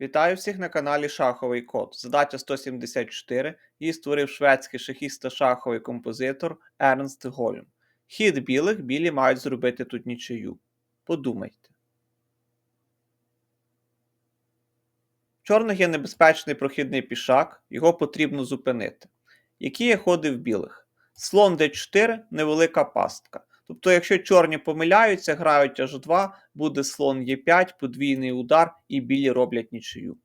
Вітаю всіх на каналі Шаховий Код. Задача 174. Її створив шведський шахіст та шаховий композитор Ернст Гольм. Хід білих білі мають зробити тут нічию. Подумайте. В чорних є небезпечний прохідний пішак, його потрібно зупинити. Які є ходи в білих? Слон d4 невелика пастка. Тобто, якщо чорні помиляються, грають аж 2, буде слон Е5, подвійний удар і білі роблять нічию.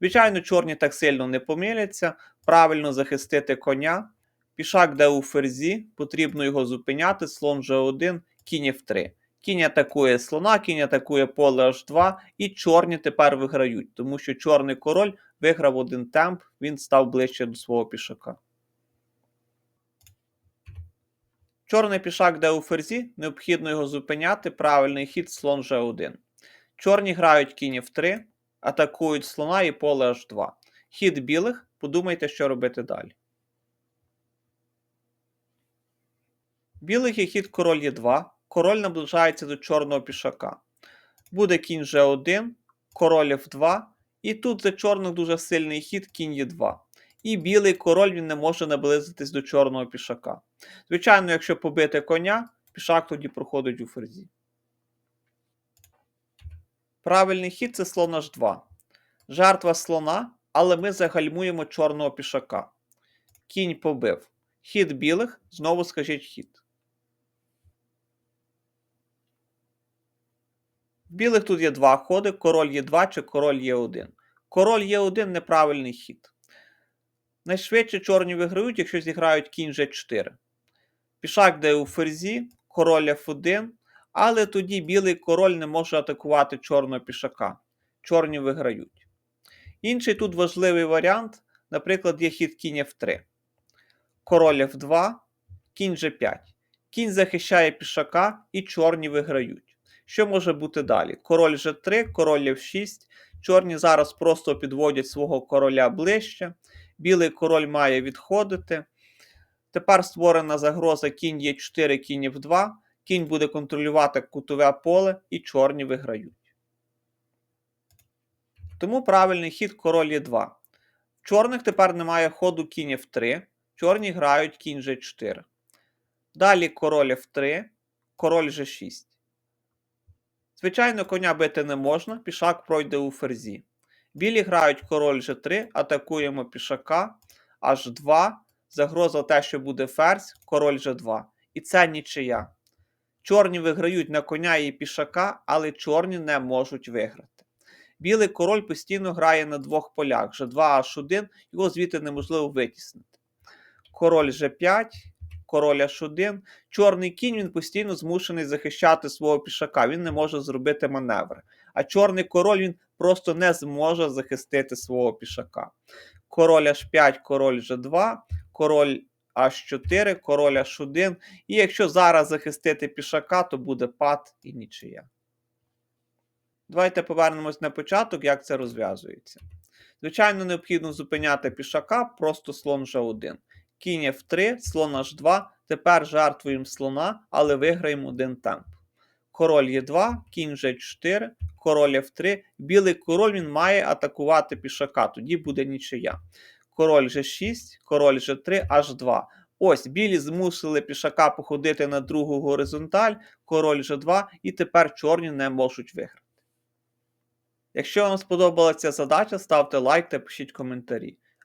Звичайно, чорні так сильно не помиляться. Правильно захистити коня. Пішак де у ферзі, потрібно його зупиняти, слон G1, кінь F3. Кінь атакує слона, кінь атакує поле H2, і чорні тепер виграють, тому що чорний король виграв один темп, він став ближче до свого пішака. Чорний пішак де у ферзі, необхідно його зупиняти, правильний хід слон G1. Чорні грають кінь F3, атакують слона і поле H2. Хід білих, подумайте, що робити далі. Білих є хід король Е2, король наближається до чорного пішака. Буде кінь G1, король F2, і тут за чорних дуже сильний хід кінь Е2. І білий король він не може наблизитись до чорного пішака. Звичайно, якщо побити коня, пішак тоді проходить у ферзі. Правильний хід це слон H2. Жертва слона, але ми загальмуємо чорного пішака. Кінь побив. Хід білих, знову скажіть хід. В білих тут є два ходи: король Е2 чи король Е1. Король Е1 неправильний хід. Найшвидше чорні виграють, якщо зіграють кінь G4. Пішак де у ферзі, король F1, але тоді білий король не може атакувати чорного пішака. Чорні виграють. Інший тут важливий варіант, наприклад, є хід кінь F3. Король F2, кінь G5. Кінь захищає пішака і чорні виграють. Що може бути далі? Король G3, король F6. Чорні зараз просто підводять свого короля ближче. Білий король має відходити. Тепер створена загроза кінь Е4, кінь F2. Кінь буде контролювати кутове поле і чорні виграють. Тому правильний хід король Е2. Чорних тепер немає ходу кінь F3. Чорні грають кінь G4. Далі король F3, король G6. Звичайно, коня бити не можна, пішак пройде у ферзі. Білі грають король G3, атакуємо пішака, H2. Загроза те, що буде ферзь, король G2. І це нічия. Чорні виграють на коня і пішака, але чорні не можуть виграти. Білий король постійно грає на двох полях. G2, H1, його звідти неможливо витіснити. Король G5, король H1. Чорний кінь він постійно змушений захищати свого пішака. Він не може зробити маневри. А чорний король він просто не зможе захистити свого пішака. Король H5, король G2, король H4, король H1. І якщо зараз захистити пішака, то буде пад і нічия. Давайте повернемось на початок, як це розв'язується. Звичайно, необхідно зупиняти пішака, просто слон G1. Кінь F3, слон H2. Тепер жертвуємо слона, але виграємо один темп. Король Е2, кінь G4, король F3. Білий король він має атакувати пішака, тоді буде нічия. Король G6, король G3, H2. Ось білі змусили пішака походити на другу горизонталь, король G2, і тепер чорні не можуть виграти. Якщо вам сподобалася задача, ставте лайк та пишіть коментарі.